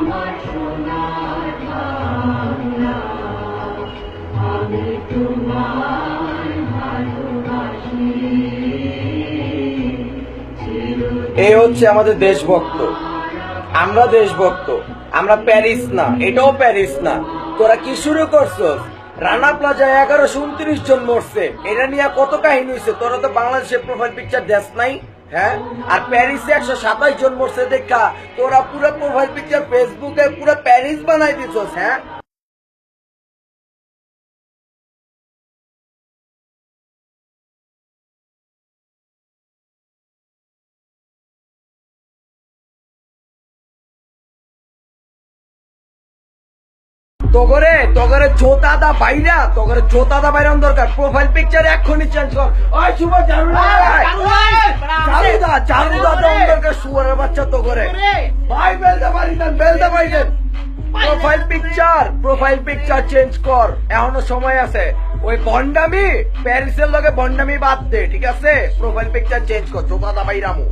আমার সোনার বাংলা আমি তোমায় ভালোবাসি এই হচ্ছে আমাদের দেশভক্ত। আমরা দেশভক্ত, আমরা প্যারিস না, এটাও প্যারিস না। তোরা কি শুরু করছস? রানা প্লাজায় এগারোশো উনত্রিশ জন মরছে। এটা নিয়ে কত কাহিনী হয়েছে তোরা তো বাংলাদেশের প্রোফাইল পিকচার দেশ নাই। হ্যাঁ? আর প্যারিসে একশো সাতাশ জন মরছে, দেখা। তোরা পুরো প্রোফাইল পিকচার ফেসবুকে পুরো প্যারিস বানাই দিছস হ্যাঁ? তগরে তগরে চোতাদা বাইরা তগরে চোতাদা বাইরাম দরকার। প্রোফাইল পিকচার এক্ষুনি চেঞ্জ কর। ওই শুভ চারু চারুদা চারুদা দম দরকার শুয়ারের বাচ্চা তগরে। ভাই বেলতে পারি দেন বেলতে পারি দেন। Profile picture profile picture change কর। এখনও সময় আছে। ওই বন্ডামি প্যারিসের লগে বন্ডামি বাদ দে ঠিক আছে? প্রোফাইল পিকচার চেঞ্জ কর চোতাদা বাইরামু।